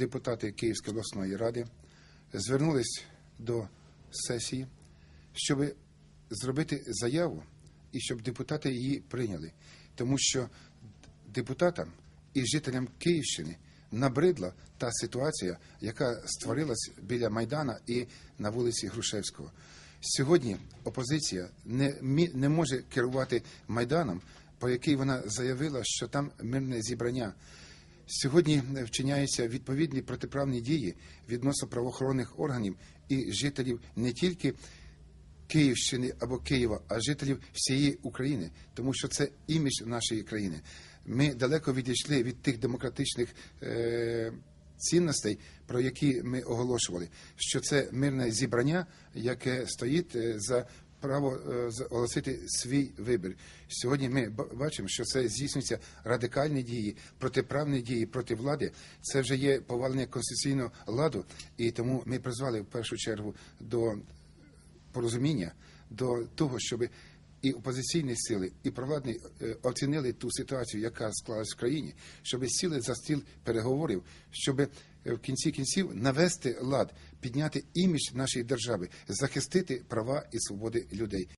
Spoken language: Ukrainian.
депутати Київської обласної ради звернулись до сесії, щоб зробити заяву і щоб депутати її прийняли. Тому що депутатам і жителям Київщини набридла та ситуація, яка створилась біля Майдана і на вулиці Грушевського. Сьогодні опозиція не, не може керувати Майданом, по який вона заявила, що там мирне зібрання. Сьогодні вчиняються відповідні протиправні дії відносно правоохоронних органів і жителів не тільки Київщини або Києва, а жителів всієї України, тому що це імідж нашої країни. Ми далеко відійшли від тих демократичних е, цінностей, про які ми оголошували, що це мирне зібрання, яке стоїть е, за право е, оголосити свій вибір. Сьогодні ми бачимо, що це здійснюється радикальні дії, протиправні дії проти влади. Це вже є повалення конституційного ладу, і тому ми призвали в першу чергу до порозуміння до того, щоб і опозиційні сили, і провладні е, оцінили ту ситуацію, яка склалась в країні, щоб сіли за стіл переговорів, щоб е, в кінці кінців навести лад, підняти імідж нашої держави, захистити права і свободи людей.